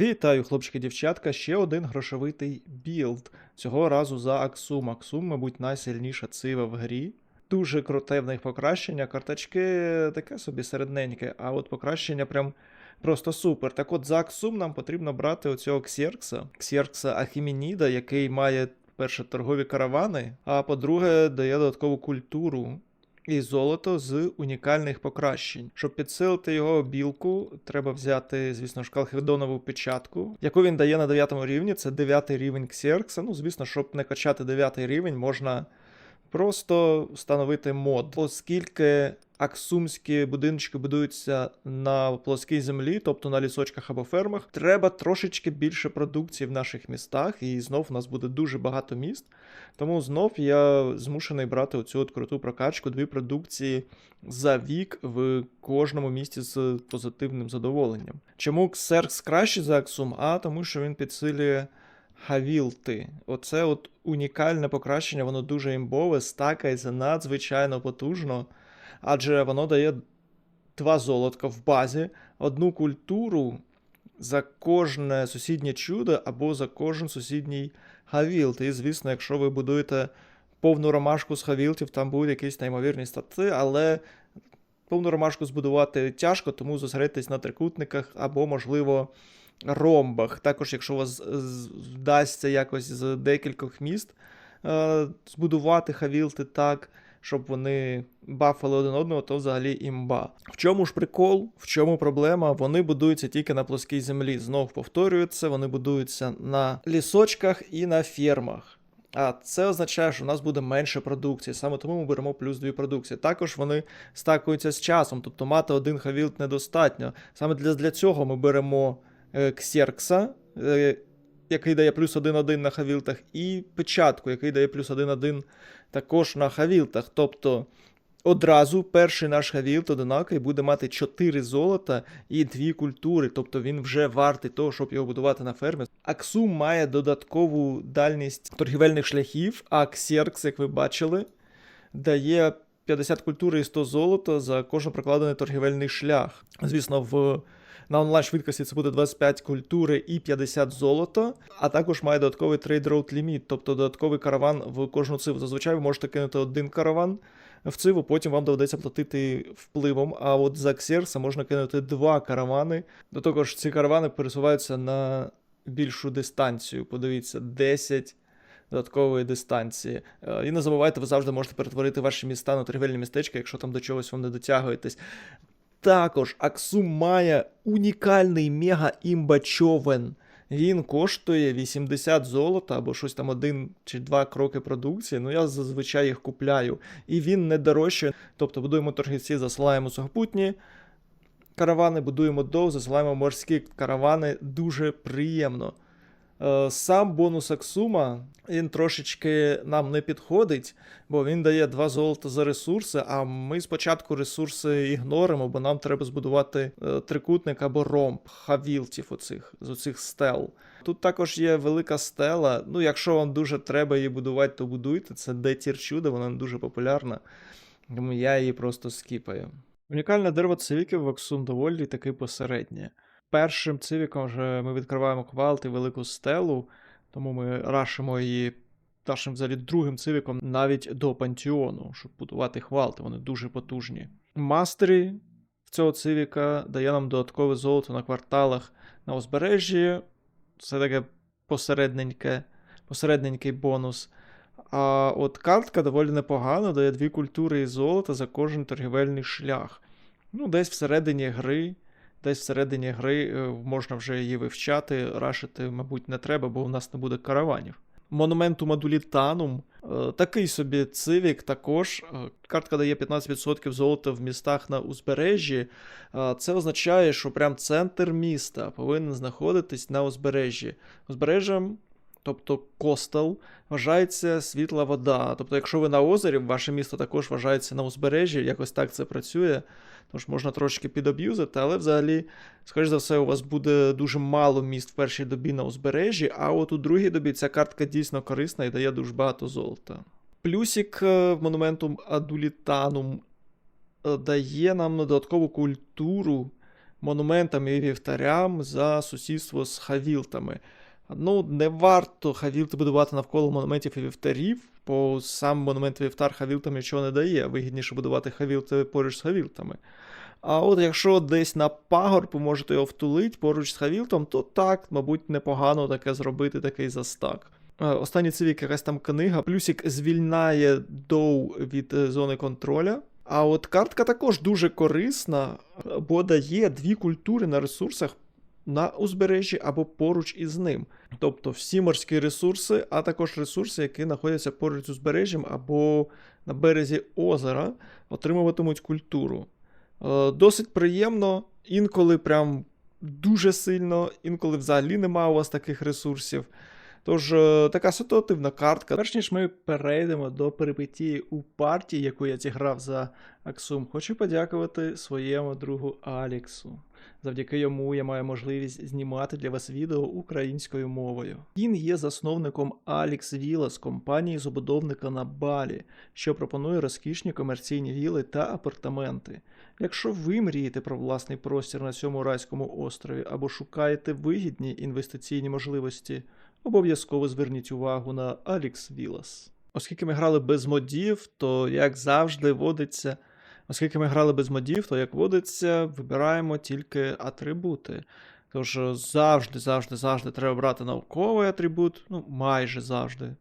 Вітаю, хлопчики дівчатка. Ще один грошовитий білд. Цього разу за Аксум. Аксум, мабуть, найсильніша цива в грі. Дуже круте в них покращення. Карточки таке собі середненьке, а от покращення прям просто супер. Так от за Аксум нам потрібно брати оцього Ксеркса, Ксеркса Ахімініда, який має, перше, торгові каравани, а по-друге, дає додаткову культуру і золото з унікальних покращень. Щоб підсилити його білку, треба взяти, звісно ж, Калхедонову печатку, яку він дає на 9 рівні. Це 9 рівень Ксеркса. Ну, звісно, щоб не качати 9 рівень, можна просто встановити мод. Оскільки аксумські будиночки будуються на плоскій землі, тобто на лісочках або фермах, треба трошечки більше продукції в наших містах, і знов у нас буде дуже багато міст. Тому знов я змушений брати оцю от круту прокачку, дві продукції за вік в кожному місті з позитивним задоволенням. Чому Ксеркс краще за Аксум? А тому що він підсилює Хавілти. Оце от унікальне покращення, воно дуже імбове, стакається надзвичайно потужно, адже воно дає два золотка в базі, одну культуру за кожне сусіднє чудо або за кожен сусідній хавілт. І, звісно, якщо ви будуєте повну ромашку з хавілтів, там будуть якісь неймовірні стати, але повну ромашку збудувати тяжко, тому зосередьтесь на трикутниках або, можливо, ромбах. Також, якщо у вас вдасться якось з декількох міст е, збудувати хавілти так, щоб вони бафали один одного, то взагалі імба. В чому ж прикол? В чому проблема? Вони будуються тільки на плоскій землі. Знов повторюється, вони будуються на лісочках і на фермах. А це означає, що у нас буде менше продукції. Саме тому ми беремо плюс дві продукції. Також вони стакуються з часом, тобто мати один хавілт недостатньо. Саме для, для цього ми беремо е, Ксеркса, е, який дає плюс 1-1 на хавілтах, і печатку, який дає плюс 1-1 також на хавілтах. Тобто одразу перший наш хавілт одинакий буде мати 4 золота і 2 культури, тобто він вже вартий того, щоб його будувати на фермі. Аксум має додаткову дальність торгівельних шляхів, а Ксеркс, як ви бачили, дає 50 культури і 100 золота за кожен прокладений торгівельний шлях. Звісно, в на онлайн швидкості це буде 25 культури і 50 золота, а також має додатковий трейд роут ліміт, тобто додатковий караван в кожну циву. Зазвичай ви можете кинути один караван в циву, потім вам доведеться платити впливом. А от за Ксеркса можна кинути два каравани. До того ж, ці каравани пересуваються на більшу дистанцію. Подивіться, 10 додаткової дистанції. Е, І не забувайте, ви завжди можете перетворити ваші міста на торгівельні містечка, якщо там до чогось вам не дотягуєтесь. Також Аксум має унікальний мега-імба-човен. Він коштує 80 золота або щось там один чи два кроки продукції. Ну я зазвичай їх купляю. І він не дорожче. Тобто будуємо торгівці, засилаємо сухопутні каравани, будуємо дов, засилаємо морські каравани. Дуже приємно. Е, Сам бонус Аксума він трошечки нам не підходить, бо він дає 2 золота за ресурси, а ми спочатку ресурси ігноримо, бо нам треба збудувати е, трикутник або ромб хавілтів оцих, з оцих стел. Тут також є велика стела. Ну, якщо вам дуже треба її будувати, то будуйте. Це Детір чудо, вона не дуже популярна. Тому я її просто скіпаю. Унікальне дерево цивіків в Аксум доволі таки посереднє. Першим цивіком вже ми відкриваємо квалт і велику стелу, тому ми рашимо її нашим взагалі другим цивіком навіть до пантеону, щоб будувати хвалти, вони дуже потужні. Мастері в цього цивіка дає нам додаткове золото на кварталах на узбережжі. Це таке посередненьке, посередненький бонус. А от картка доволі непогана, дає дві культури і золота за кожен торгівельний шлях. Ну, десь всередині гри десь всередині гри е, можна вже її вивчати, рашити, мабуть, не треба, бо у нас не буде караванів. Монументу Адулітанум. е, Такий собі цивік також. Е, Картка дає 15% золота в містах на узбережжі. Це означає, що прям центр міста повинен знаходитись на узбережжі. Узбережжям, тобто костел, вважається світла вода. Тобто, якщо ви на озері, ваше місто також вважається на узбережжі, якось так це працює. Тож можна трошки підоб'юзити, але взагалі, скоріш за все, у вас буде дуже мало міст в першій добі на узбережжі, а от у другій добі ця картка дійсно корисна і дає дуже багато золота. Плюсик е, в монументум Адулітанум е, дає нам додаткову культуру монументам і вівтарям за сусідство з хавілтами. Ну, не варто хавілти будувати навколо монументів і вівтарів, бо сам монумент вівтар хавілтам нічого не дає. Вигідніше будувати хавілти поруч з хавілтами. А от якщо десь на пагорб можете його втулити поруч з хавілтом, то так, мабуть, непогано таке зробити, такий застак. Е, Останній цивік якась там книга. Плюсик звільняє доу від е, зони контроля. А от картка також дуже корисна, бо дає дві культури на ресурсах на узбережжі або поруч із ним. Тобто всі морські ресурси, а також ресурси, які знаходяться поруч з узбережжям або на березі озера, отримуватимуть культуру. Е, Досить приємно, інколи прям дуже сильно, інколи взагалі немає у вас таких ресурсів. Тож, е, така ситуативна картка. Перш ніж ми перейдемо до перипетії у партії, яку я зіграв за Аксум, хочу подякувати своєму другу Аліксу. Завдяки йому я маю можливість знімати для вас відео українською мовою. Він є засновником Alex Villas, компанії забудовника на Балі, що пропонує розкішні комерційні віли та апартаменти. Якщо ви мрієте про власний простір на цьому райському острові або шукаєте вигідні інвестиційні можливості, обов'язково зверніть увагу на Alex Villas. Оскільки ми грали без модів, то як завжди водиться. Оскільки ми грали без модів, то як водиться, вибираємо тільки атрибути. Тож завжди, завжди, завжди треба брати науковий атрибут, ну майже завжди.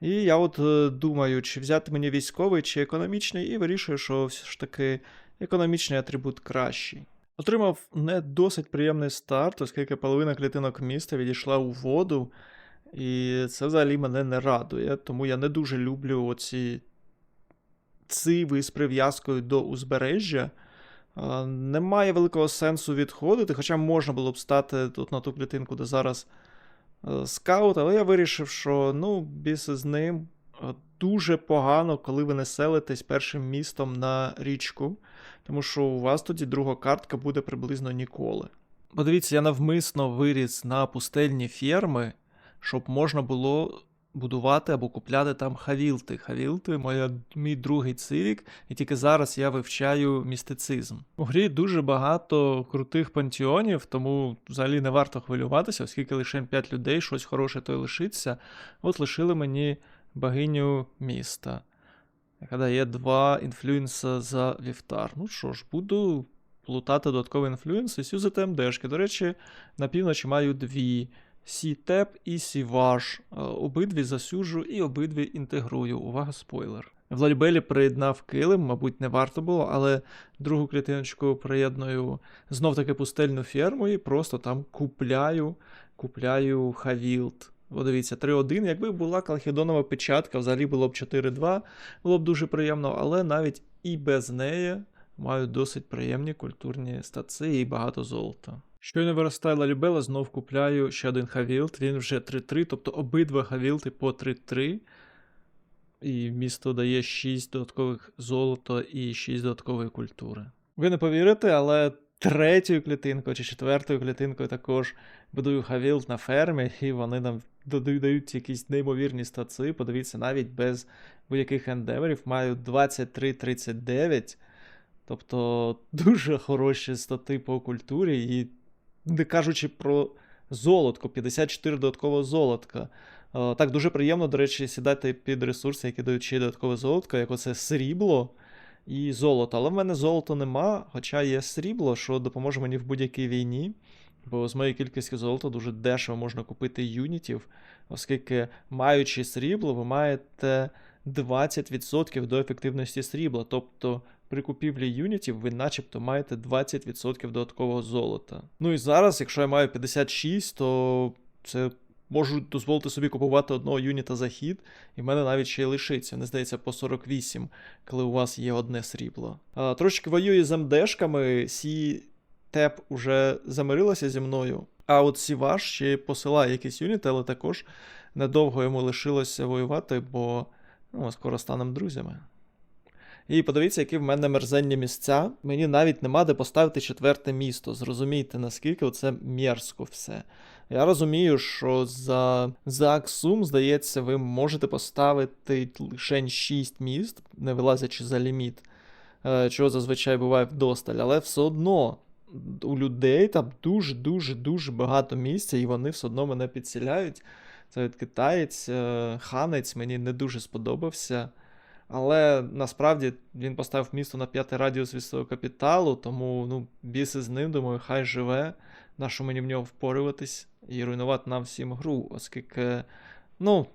І я от е, думаю, чи взяти мені військовий, чи економічний, і вирішую, що все ж таки економічний атрибут кращий. Отримав не досить приємний старт, оскільки половина клітинок міста відійшла у воду, і це взагалі мене не радує, тому я не дуже люблю оці циви з прив'язкою до узбережжя. Немає великого сенсу відходити, хоча можна було б стати тут на ту клітинку, де зараз е, скаут, але я вирішив, що ну, біс з ним е, дуже погано, коли ви не селитесь першим містом на річку, тому що у вас тоді друга картка буде приблизно ніколи. Подивіться, я навмисно виріс на пустельні ферми, щоб можна було будувати або купляти там хавілти. Хавілти моя, мій другий цивік, і тільки зараз я вивчаю містицизм. У грі дуже багато крутих пантеонів, тому взагалі не варто хвилюватися, оскільки лише 5 людей, щось хороше то й лишиться. От лишили мені богиню міста, яка дає два інфлюенса за вівтар. Ну що ж, буду плутати додатковий інфлюенс і сюзати МДшки. До речі, на півночі маю дві. Сітеп і Сіваж. Е, Обидві засюжу і обидві інтегрую. Увага, спойлер. В приєднав килим, мабуть, не варто було, але другу клітиночку приєдную знов таки пустельну ферму і просто там купляю, купляю Хавілд. Бо дивіться, 3-1. Якби була Калхідонова печатка, взагалі було б 4-2, було б дуже приємно, але навіть і без неї маю досить приємні культурні стаци і багато золота. Щойно виростає Лалібела, знов купляю ще один Хавілд, він вже 3-3, тобто обидва Хавілти по 3-3. І місто дає 6 додаткових золота і 6 додаткової культури. Ви не повірите, але третьою клітинкою чи четвертою клітинкою також будую Хавілд на фермі, і вони нам додають якісь неймовірні стаци. Подивіться, навіть без будь-яких ендеверів маю 23-39. Тобто дуже хороші стати по культурі, і не кажучи про золотко, 54 додаткового золотка. Е, Так, дуже приємно, до речі, сідати під ресурси, які дають ще додаткове золотко, як оце срібло і золото. Але в мене золота нема, хоча є срібло, що допоможе мені в будь-якій війні. Бо з моєю кількістю золота дуже дешево можна купити юнітів, оскільки, маючи срібло, ви маєте 20% до ефективності срібла. Тобто при купівлі юнітів ви начебто маєте 20% додаткового золота. Ну і зараз, якщо я маю 56, то це можу дозволити собі купувати одного юніта за хід, і в мене навіть ще й лишиться, не здається, по 48, коли у вас є одне срібло. А, Трошки воюю з МДшками, Сі Теп уже замирилася зі мною. А от Сіваш ще посилає якісь юніти, але також недовго йому лишилося воювати, бо ну, скоро станемо друзями. І подивіться, які в мене мерзенні місця. Мені навіть нема де поставити четверте місто. Зрозумійте, наскільки це мерзко все. Я розумію, що за за Аксум, здається, ви можете поставити лише 6 міст, не вилазячи за ліміт, е, чого зазвичай буває вдосталь, але все одно у людей там дуже-дуже-дуже багато місця, і вони все одно мене підсіляють. Це від китаєць, е, ханець мені не дуже сподобався. Але насправді він поставив місто на п'ятий радіус від свого капіталу, тому ну, біси з ним, думаю, хай живе. Нащо мені в нього впорюватись і руйнувати нам всім гру, оскільки, ну,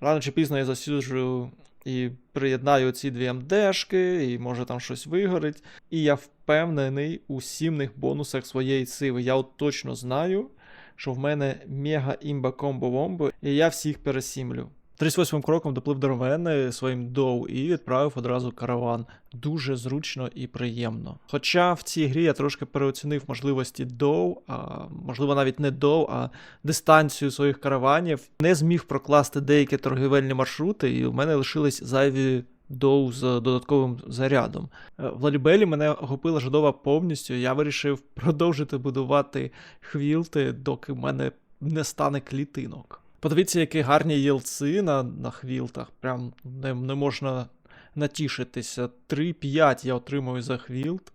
рано чи пізно я засюджую і приєднаю ці дві МДшки, і може там щось вигорить. І я впевнений у сімних бонусах своєї сиви. Я от точно знаю, що в мене мега імба комбо вомбо, і я всіх пересімлю. 38 кроком доплив до Ровени своїм доу і відправив одразу караван. Дуже зручно і приємно. Хоча в цій грі я трошки переоцінив можливості доу, а можливо навіть не доу, а дистанцію своїх караванів. Не зміг прокласти деякі торгівельні маршрути, і у мене лишились зайві доу з додатковим зарядом. Е, В Лалібелі мене охопила жадова повністю. Я вирішив продовжити будувати хвілти, доки в мене не стане клітинок. Подивіться, які гарні єлци на, на хвілтах. Прям не, не можна натішитися. 3-5 я отримую за хвілт.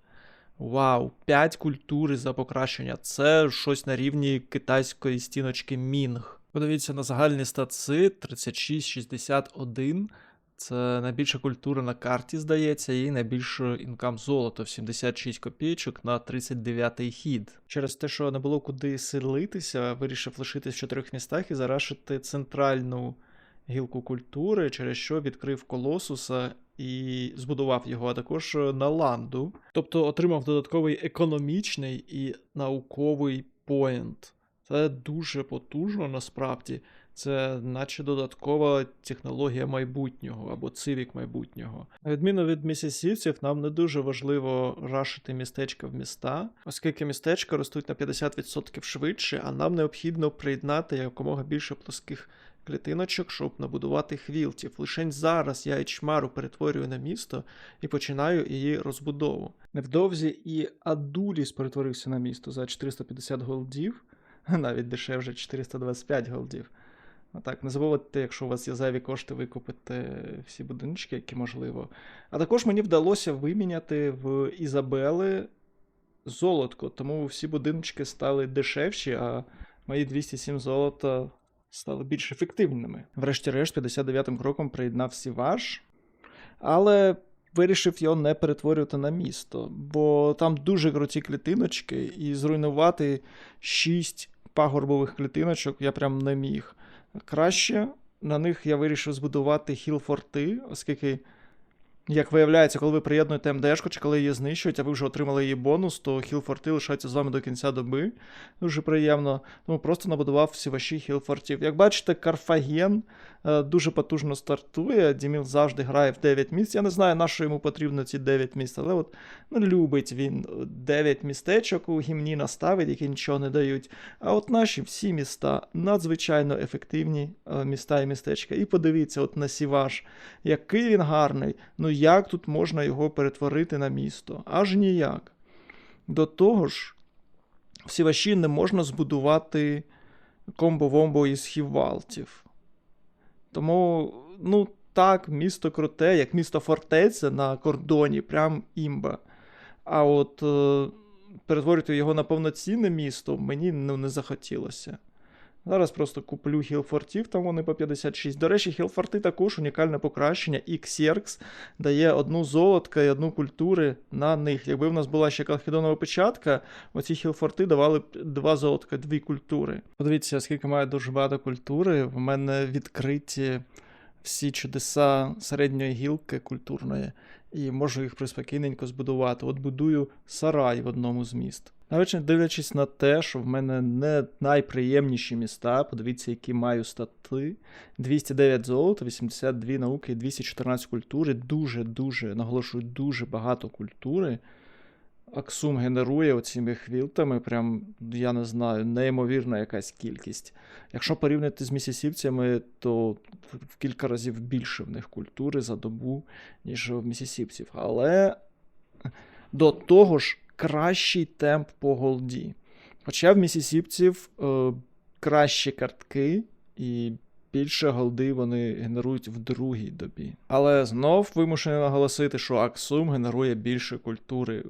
Вау, 5 культури за покращення. Це щось на рівні китайської стіночки Мінг. Подивіться на загальні статси 36-61. Це найбільша культура на карті, здається, і найбільше інкам золото в 76 копійочок на 39-й хід. Через те, що не було куди селитися, вирішив лишитись в чотирьох містах і зарашити центральну гілку культури, через що відкрив колосуса і збудував його, а також на ланду. Тобто отримав додатковий економічний і науковий поінт. Це дуже потужно насправді. Це наче додаткова технологія майбутнього або цивік майбутнього. На відміну від місісівців, нам не дуже важливо рашити містечка в міста, оскільки містечка ростуть на 50% швидше, а нам необхідно приєднати якомога більше плоских клітиночок, щоб набудувати хвілтів. Лишень зараз я Ічмару перетворюю на місто і починаю її розбудову. Невдовзі і Адуліс перетворився на місто за 450 голдів, навіть дешевше 425 голдів. А так, не забувайте, якщо у вас є зайві кошти, викупити всі будиночки, які можливо. А також мені вдалося виміняти в Ізабели золотко, тому всі будиночки стали дешевші, а мої 207 золота стали більш ефективними. Врешті-решт, 59-м кроком приєднав Сіваш, але вирішив його не перетворювати на місто, бо там дуже круті клітиночки, і зруйнувати 6 пагорбових клітиночок я прям не міг. Краще на них я вирішив збудувати хіл-форти, оскільки, як виявляється, коли ви приєднуєте МДшку чи коли її знищують, а ви вже отримали її бонус, то хіл-форти лишаються з вами до кінця доби. Дуже приємно. Тому просто набудував всі ваші хіл-фортів. Як бачите, Карфаген дуже потужно стартує. Діміл завжди грає в 9 місць. Я не знаю, на що йому потрібно ці 9 місць, але от ну, любить він 9 містечок у гімні наставить, які нічого не дають. А от наші всі міста надзвичайно ефективні е, міста і містечка. І подивіться, от на Сіваш, який він гарний. Ну як тут можна його перетворити на місто? Аж ніяк. До того ж, в Сіваші не можна збудувати комбо-вомбо із хівалтів. Тому, ну так, місто круте, як місто фортеця на кордоні, прям імба. А от е, перетворити його на повноцінне місто мені ну, не захотілося. Зараз просто куплю хілфортів, там вони по 56. До речі, хілфорти також унікальне покращення. І Xerx дає одну золотка і одну культури на них. Якби в нас була ще калхідонова печатка, оці хілфорти давали б два золотка, дві культури. Подивіться, скільки має дуже багато культури. В мене відкриті всі чудеса середньої гілки культурної, і можу їх приспокійненько збудувати. От будую сарай в одному з міст. Навіть не дивлячись на те, що в мене не найприємніші міста, подивіться, які маю стати. 209 золота, 82 науки 214 культури. Дуже-дуже, наголошую, дуже багато культури. Аксум генерує оціми хвілтами, прям, я не знаю, неймовірна якась кількість. Якщо порівняти з місісівцями, то в кілька разів більше в них культури за добу, ніж в місісівців. Але до того ж, кращий темп по голді. Хоча в місісіпців е, кращі картки і більше голди вони генерують в другій добі. Але знов вимушений наголосити, що Аксум генерує більше культури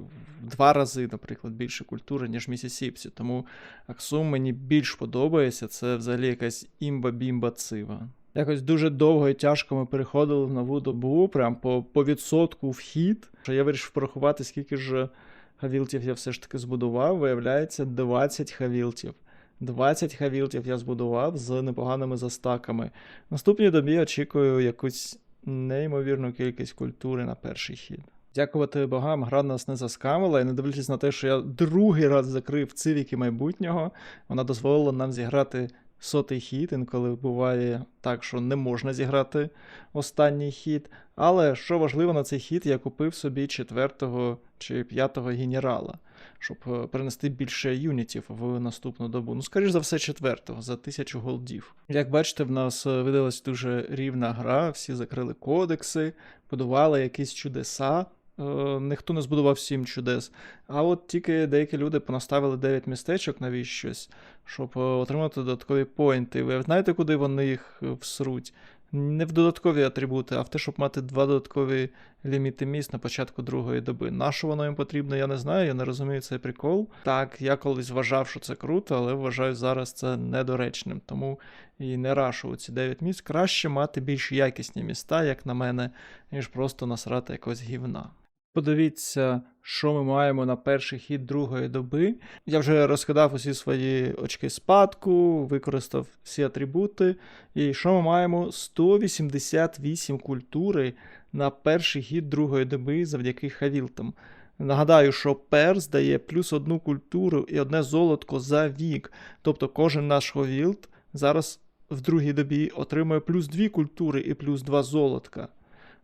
в два рази, наприклад, більше культури, ніж Місісіпсі. Тому Аксум мені більш подобається. Це взагалі якась імба-бімба цива. Якось дуже довго і тяжко ми переходили в нову добу, прям по, по відсотку вхід. Я вирішив порахувати, скільки ж хавілтів я все ж таки збудував. Виявляється, 20 хавілтів. 20 хавілтів я збудував з непоганими застаками. Наступній добі очікую якусь неймовірну кількість культури на перший хід. Дякувати богам, гра нас не заскамила, і не дивлячись на те, що я другий раз закрив цивіки майбутнього, вона дозволила нам зіграти сотий хід, інколи буває так, що не можна зіграти останній хід. Але що важливо на цей хід, я купив собі четвертого чи п'ятого генерала, щоб е, перенести більше юнітів в наступну добу. Ну, скоріш за все, четвертого за тисячу голдів. Як бачите, в нас е, видалась дуже рівна гра, всі закрили кодекси, будували якісь чудеса. Е, ніхто не збудував сім чудес. А от тільки деякі люди понаставили 9 містечок навіщось, щоб е, отримати додаткові поінти. Ви знаєте, куди вони їх е, всруть? Не в додаткові атрибути, а в те, щоб мати два додаткові ліміти міст на початку другої доби. На що воно їм потрібно, я не знаю, я не розумію цей прикол. Так, я колись вважав, що це круто, але вважаю зараз це недоречним. Тому і не рашу ці 9 міст. Краще мати більш якісні міста, як на мене, ніж просто насрати якось гівна. Подивіться, що ми маємо на перший хід другої доби. Я вже розкидав усі свої очки спадку, використав всі атрибути. І що ми маємо? 188 культури на перший хід другої доби завдяки хавілтам. Нагадаю, що перс дає плюс одну культуру і одне золотко за вік. Тобто кожен наш ховілт зараз в другій добі отримує плюс дві культури і плюс два золотка.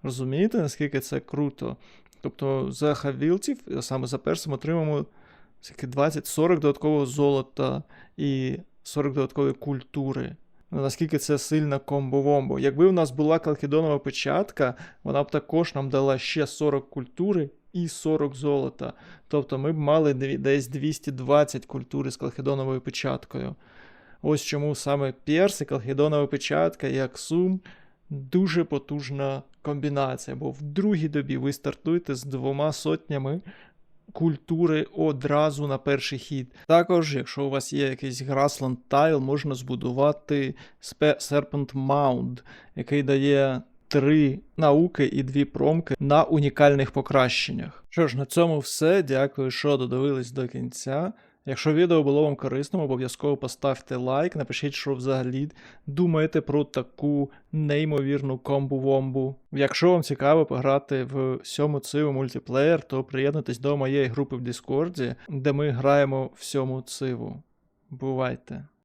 Розумієте, наскільки це круто? Тобто за хавілтів, а саме за персом, отримаємо 20-40 додаткового золота і 40 додаткової культури. Наскільки це сильна комбо-вомбо. Якби у нас була калкідонова печатка, вона б також нам дала ще 40 культури і 40 золота. Тобто ми б мали десь 220 культури з калкідоновою печаткою. Ось чому саме перс і калкідонова печатка і Аксум дуже потужна комбінація, бо в другій добі ви стартуєте з двома сотнями культури одразу на перший хід. Також, якщо у вас є якийсь Grassland Tile, можна збудувати Serpent Mound, який дає три науки і дві промки на унікальних покращеннях. Що ж, на цьому все. Дякую, що додивились до кінця. Якщо відео було вам корисним, обов'язково поставте лайк, напишіть, що взагалі думаєте про таку неймовірну комбу-вомбу. Якщо вам цікаво пограти в сьому циву мультиплеєр, то приєднуйтесь до моєї групи в Діскорді, де ми граємо в сьому циву. Бувайте!